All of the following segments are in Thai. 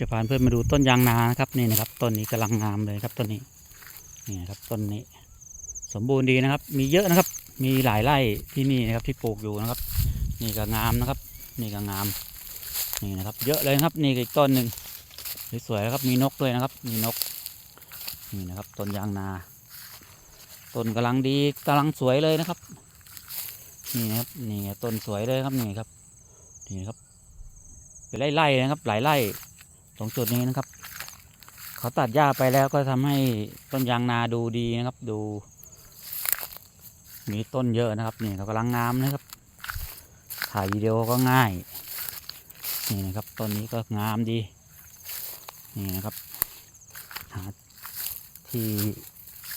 จะพาเพื่อนมาดูต้นยางนานะครับนี่นะครับต้นนี้กำลังงามเลยครับต้นนี้นี่นะครับต้นนี้ สมบูรณ์ดีนะครับ มีเยอะนะครับ มีหลายไร่ที่นี่นะครับที่ปลูกอยู่นะครับ นี่ก็งามนะครับ นี่ก็งามนี่นะครับ เยอะเลยครับ นี่อีกต้นหนึ่งสวยๆนะครับ มีนกด้วยนะครับ มีนกนี่นะครับต้นยางนาต้นกำลังดีกำลังสวยเลยนะครับ นี่นะครับนี่ต้นสวยเลยครับนี่ครับนี่ครับเป็นไร่ๆนะครับ หลายไร่ ตรงจุดนี้นะครับ เขาตัดหญ้าไปแล้วก็ทำให้ต้นยางนาดูดีนะครับ ดู มีต้นเยอะนะครับ นี่เรากำลังงามนะครับ ถ่ายวิดีโอก็ง่าย นี่นะครับต้นนี้ก็งามดี นี่นะครับหาที่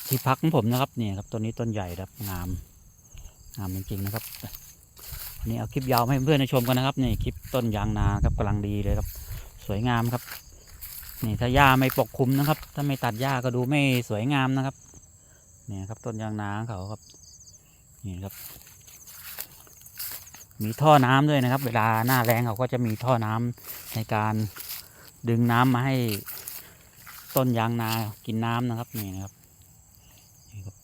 ที่พักของผมนะครับนี่ครับต้นนี้ต้นใหญ่ครับงามงามจริงๆนะครับนนี้เอาคลิปยาวให้เพื่อนๆได้ชมกันนะครับนี่คลิปต้นยางนาครับกำลังดีเลยครับ สวยงามครับ นี่ถ้าหญ้าไม่ปกคลุมนะครับ ถ้าไม่ตัดหญ้าก็ดูไม่สวยงามนะครับนี่ครับต้นยางนาเขาครับ นี่ครับ มีท่อน้ำด้วยนะครับ เวลาหน้าแรงเขาก็จะมีท่อน้ำในการดึงน้ำมาให้ต้นยางนากินน้ำนะครับนี่นะครับนี่ครับ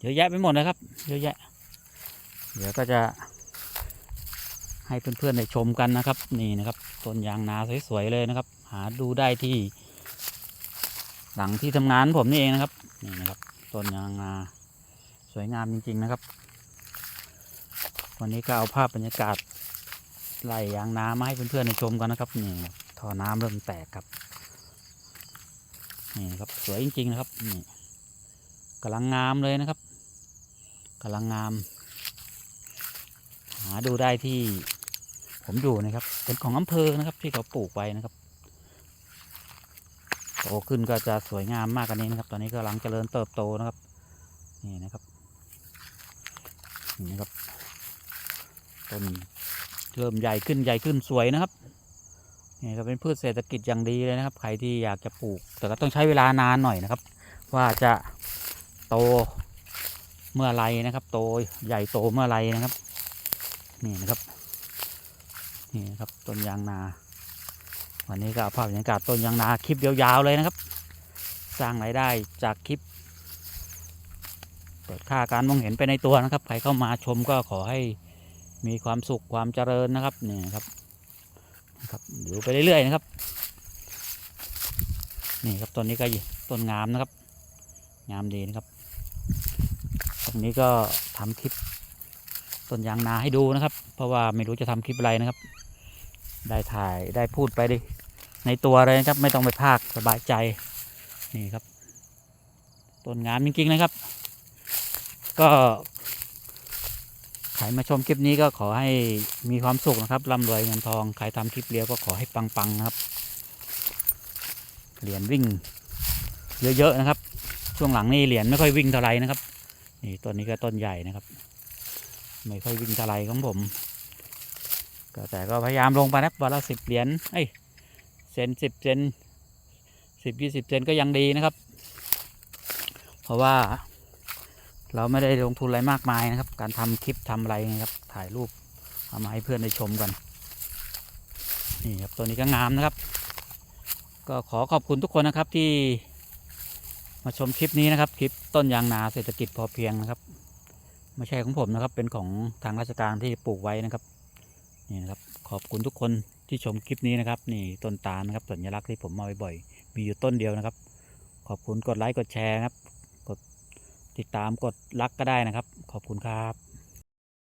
เยอะแยะไปหมดนะครับ เยอะแยะ เดี๋ยวก็จะ ให้เพื่อนๆได้ชมกันนะครับ นี่นะครับต้นยางนาสวยๆเลยนะครับ หาดูได้ที่ หลังที่ทำงานผมนี่เองนะครับนี่นะครับต้นยางนาสวยงามจริง ๆนะครับ วันนี้ก็เอาภาพบรรยากาศไล่ยางนามาให้เพื่อนๆได้ชมกันนะครับนี่ท่อน้ำเริ่มแตกครับนี่นะครับสวยจริง ๆ นะครับนี่กำลังงามเลยนะครับกำลังงาม หาดูได้ที่ ผมอยู่นะครับ เป็นของอำเภอนะครับ ที่เขาปลูกไว้นะครับโตขึ้นก็จะสวยงามมากกว่านี้นะครับ ตอนนี้กำลังเจริญเติบโตนะครับ นี่นะครับนี่นะครับต้นเริ่มใหญ่ขึ้นใหญ่ขึ้นสวยนะครับนี่ก็เป็นพืชเศรษฐกิจอย่างดีเลยนะครับ ใครที่อยากจะปลูก แต่ก็ต้องใช้เวลานานหน่อยนะครับ ว่าจะโตเมื่อไรนะครับ โตใหญ่โตเมื่อไรนะครับ นี่นะครับ นี่นะครับต้นยางนา วันนี้ก็าภาพบรรยากาศต้นยางนาคลิปยาวๆเลยนะครับ สร้างรายได้จากคลิปเปิดค่าการมองเห็นไปในตัวนะครับ ใครเข้ามาชมก็ขอให้มีความสุขความเจริญนะครับนี่ครับนะครับดูไปเรื่อยๆนะครับนี่ครับต้นนี้ก็ต้นงามนะครับ งามดีนะครับ ตรงนี้ก็ทำคลิปต้นยางนาให้ดูนะครับ เพราะว่าไม่รู้จะทำคลิปอะไรนะครับ ได้ถ่ายได้พูดไปดิในตัวเลยนะครับ ไม่ต้องไปพากสบายใจนี่ครับต้นงามจริงๆนะครับ ก็ใครมาชมคลิปนี้ก็ขอให้มีความสุขนะครับร่ำรวยเงินทองใครทำคลิปเลี้ยวก็ขอให้ปังๆนะครับเหรียญวิ่งเยอะๆนะครับ ช่วงหลังนี่เหรียญไม่ค่อยวิ่งเท่าไหร่นะครับ นี่ต้นนี้ก็ต้นใหญ่นะครับ ไม่ค่อยวิ่งเท่าไหร่ของผม ก็แต่ก็พยายามลงไปนะวันละสิบเหรียญเอ้ยเซนสิบเซนสิบยี่สิบเซนก็ยังดีนะครับ เพราะว่าเราไม่ได้ลงทุนอะไรมากมายนะครับ การทำคลิปทำอะไรนะครับ ถ่ายรูปเอามาให้เพื่อนได้ชมกันนี่ครับตัวนี้ก็งามนะครับ ก็ขอขอบคุณทุกคนนะครับที่มาชมคลิปนี้นะครับ คลิปต้นยางนาเศรษฐกิจพอเพียงนะครับ ไม่ใช่ของผมนะครับ เป็นของทางราชการที่ปลูกไว้นะครับ นี่นะครับขอบคุณทุกคนที่ชมคลิปนี้นะครับ นี่ต้นตาลนะครับสัญลักษณ์ที่ผมมาบ่อยๆมีอยู่ต้นเดียวนะครับ ขอบคุณกดไลค์กดแชร์ครับ กดติดตามกดรักก็ได้นะครับ ขอบคุณครับ